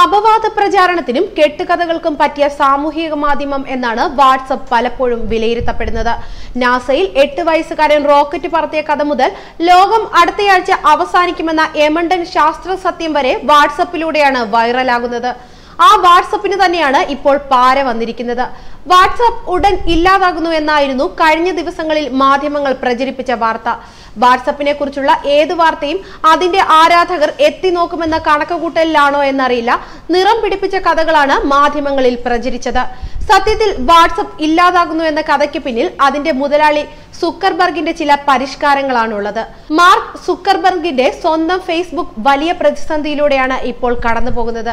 അപവാദ പ്രചാരണത്തിനും കെട്ടുകഥകൾക്കും പറ്റിയ സാമൂഹിക മാധ്യമം എന്നാണ് വാട്സപ്പ് പലപ്പോഴും വിലയിരുത്തപ്പെടുന്നത്. നാസയിൽ എട്ട് വയസ്സുകാരൻ റോക്കറ്റ് പറത്തിയ കഥ മുതൽ ലോകം അടുത്തയാഴ്ച അവസാനിക്കുമെന്ന എമണ്ടൻ ശാസ്ത്ര സത്യം വരെ വാട്സപ്പിലൂടെയാണ് വൈറലാകുന്നത്. ആ വാട്സപ്പിന് തന്നെയാണ് ഇപ്പോൾ പാര വന്നിരിക്കുന്നത്. വാട്സാപ്പ് ഉടൻ ഇല്ലാതാകുന്നു എന്നായിരുന്നു കഴിഞ്ഞ ദിവസങ്ങളിൽ മാധ്യമങ്ങൾ പ്രചരിപ്പിച്ച വാർത്ത. വാട്സപ്പിനെ കുറിച്ചുള്ള ഏത് വാർത്തയും അതിന്റെ ആരാധകർ എത്തി നോക്കുമെന്ന കണക്കുകൂട്ടലിലാണോ എന്നറിയില്ല. നിറം പിടിപ്പിച്ച കഥകളാണ് മാധ്യമങ്ങളിൽ പ്രചരിച്ചത്. സത്യത്തിൽ വാട്സപ്പ് ഇല്ലാതാകുന്നു എന്ന കഥയ്ക്ക് പിന്നിൽ അതിന്റെ മുതലാളി സുക്കർബർഗിന്റെ ചില പരിഷ്കാരങ്ങളാണുള്ളത്. മാർക്ക് സുക്കർബർഗിന്റെ സ്വന്തം ഫേസ്ബുക്ക് വലിയ പ്രതിസന്ധിയിലൂടെയാണ് ഇപ്പോൾ കടന്നു പോകുന്നത്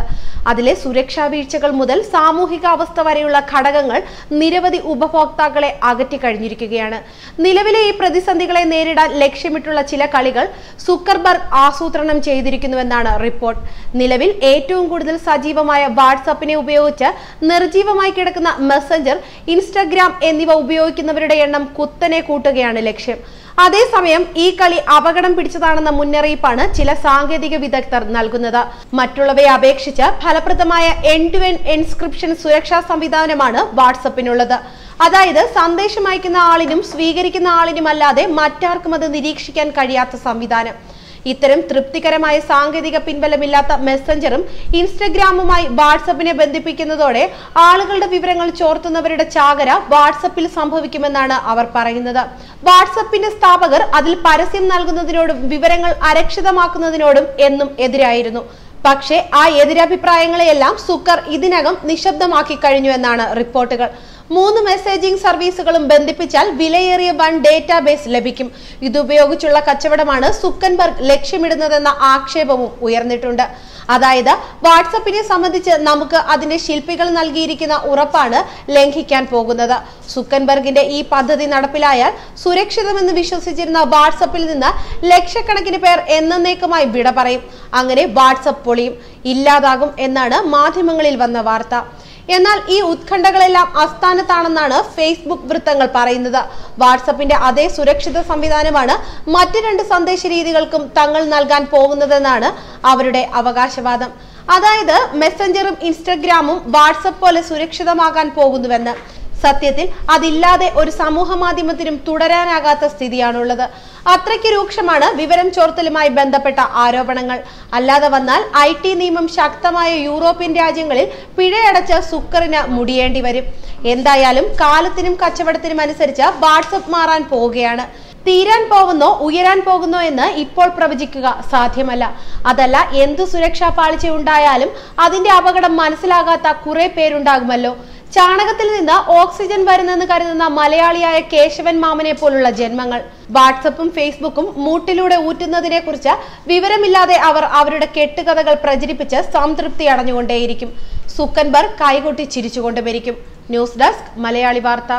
അതിലെ സുരക്ഷാ വീഴ്ചകൾ മുതൽ സാമൂഹിക അവസ്ഥ വരെയുള്ള ഘടകങ്ങൾ നിരവധി ഉപഭോക്താക്കളെ അകറ്റി കഴിഞ്ഞിരിക്കുകയാണ്. നിലവിലെ ഈ പ്രതിസന്ധികളെ നേരിടാൻ ലക്ഷ്യമിട്ടുള്ള ചില കളികൾ സുക്കർബർഗ് ആസൂത്രണം ചെയ്തിരിക്കുന്നുവെന്നാണ് റിപ്പോർട്ട്. നിലവിൽ ഏറ്റവും കൂടുതൽ സജീവമായ വാട്സാപ്പിനെ ഉപയോഗിച്ച് നിർജീവമായി കിടക്കുന്ന മെസ്സഞ്ചർ ഇൻസ്റ്റഗ്രാം എന്നിവ ഉപയോഗിക്കുന്നവരുടെ എണ്ണം കുത്തനെ കൂട്ടുകയാണ് ലക്ഷ്യം. അതേസമയം ഈ കളി അപകടം പിടിച്ചതാണെന്ന മുന്നറിയിപ്പാണ് ചില സാങ്കേതിക വിദഗ്ധർ നൽകുന്നത്. മറ്റുള്ളവയെ അപേക്ഷിച്ച് ഫലപ്രദമായ എൻ ടു എൻ എൻസ്ക്രിപ്ഷൻ സുരക്ഷാ സംവിധാനമാണ് വാട്സപ്പിനുള്ളത്. അതായത് സന്ദേശം അയക്കുന്ന ആളിനും സ്വീകരിക്കുന്ന ആളിനും അല്ലാതെ മറ്റാർക്കും അത് നിരീക്ഷിക്കാൻ കഴിയാത്ത സംവിധാനം. ഇത്തരം തൃപ്തികരമായ സാങ്കേതിക പിൻബലമില്ലാത്ത മെസ്സഞ്ചറും ഇൻസ്റ്റഗ്രാമുമായി വാട്സപ്പിനെ ബന്ധിപ്പിക്കുന്നതോടെ ആളുകളുടെ വിവരങ്ങൾ ചോർത്തുന്നവരുടെ ചാകര വാട്സപ്പിൽ സംഭവിക്കുമെന്നാണ് അവർ പറയുന്നത്. വാട്സപ്പിന്റെ സ്ഥാപകർ അതിൽ പരസ്യം നൽകുന്നതിനോടും വിവരങ്ങൾ അരക്ഷിതമാക്കുന്നതിനോടും എന്നും എതിരായിരുന്നു. പക്ഷേ ആ എതിരഭിപ്രായങ്ങളെയെല്ലാം സുക്കർ ഇതിനകം നിശബ്ദമാക്കി കഴിഞ്ഞു എന്നാണ് റിപ്പോർട്ടുകൾ. മൂന്ന് മെസ്സേജിംഗ് സർവീസുകളും ബന്ധിപ്പിച്ചാൽ വിലയേറിയ വൺ ഡേറ്റാബേസ് ലഭിക്കും. ഇതുപയോഗിച്ചുള്ള കച്ചവടമാണ് സുക്കൻബർഗ് ലക്ഷ്യമിടുന്നതെന്ന ആക്ഷേപവും ഉയർന്നിട്ടുണ്ട്. അതായത് വാട്സപ്പിനെ സംബന്ധിച്ച് നമുക്ക് അതിന്റെ ശില്പികൾ നൽകിയിരിക്കുന്ന ഉറപ്പാണ് ലംഘിക്കാൻ പോകുന്നത്. സുക്കൻബർഗിന്റെ ഈ പദ്ധതി നടപ്പിലായാൽ സുരക്ഷിതമെന്ന് വിശ്വസിച്ചിരുന്ന വാട്സപ്പിൽ നിന്ന് ലക്ഷക്കണക്കിന് പേർ എന്നേക്കുമായി വിട പറയും. അങ്ങനെ വാട്സപ്പ് പൊളിയും. ഇല്ലാതാകും എന്നാണ് മാധ്യമങ്ങളിൽ വന്ന വാർത്ത. എന്നാൽ ഈ ഉത്കണ്ഠകളെല്ലാം അസ്ഥാനത്താണെന്നാണ് ഫേസ്ബുക്ക് വൃത്തങ്ങൾ പറയുന്നത്. വാട്സപ്പിന്റെ അതേ സുരക്ഷിത സംവിധാനമാണ് മറ്റു രണ്ട് സന്ദേശ രീതികൾക്കും തങ്ങൾ നൽകാൻ പോകുന്നതെന്നാണ് അവരുടെ അവകാശവാദം. അതായത് മെസ്സഞ്ചറും ഇൻസ്റ്റഗ്രാമും വാട്സപ്പ് പോലെ സുരക്ഷിതമാകാൻ പോകുന്നുവെന്ന്. സത്യത്തിൽ അതില്ലാതെ ഒരു സമൂഹ മാധ്യമത്തിനും തുടരാനാകാത്ത സ്ഥിതിയാണുള്ളത്. അത്രയ്ക്ക് രൂക്ഷമാണ് വിവരം ചോർത്തലുമായി ബന്ധപ്പെട്ട ആരോപണങ്ങൾ. അല്ലാതെ വന്നാൽ ഐ ടി നിയമം ശക്തമായ യൂറോപ്യൻ രാജ്യങ്ങളിൽ പിഴയടച്ച് സുക്കറിന് മുടിയേണ്ടി വരും. എന്തായാലും കാലത്തിനും കച്ചവടത്തിനും അനുസരിച്ച് വാട്സപ്പ് മാറാൻ പോവുകയാണ്. തീരാൻ പോകുന്നോ ഉയരാൻ പോകുന്നോ എന്ന് ഇപ്പോൾ പ്രവചിക്കുക സാധ്യമല്ല. അതല്ല എന്തു സുരക്ഷാ പാളിച്ച ഉണ്ടായാലും അതിന്റെ അപകടം മനസ്സിലാകാത്ത കുറെ പേരുണ്ടാകുമല്ലോ. ചാണകത്തിൽ നിന്ന് ഓക്സിജൻ വരുന്നെന്ന് കരുതുന്ന മലയാളിയായ കേശവൻ മാമനെ പോലുള്ള ജന്മങ്ങൾ. വാട്സപ്പും ഫേസ്ബുക്കും മൂട്ടിലൂടെ ഊറ്റുന്നതിനെ കുറിച്ച് വിവരമില്ലാതെ അവർ അവരുടെ കെട്ടുകഥകൾ പ്രചരിപ്പിച്ച് സംതൃപ്തി അടഞ്ഞുകൊണ്ടേയിരിക്കും. സുക്കൻബർഗ് കൈകൊട്ടി ചിരിച്ചുകൊണ്ട് മരിക്കും. ന്യൂസ് ഡെസ്ക് മലയാളി വാർത്ത.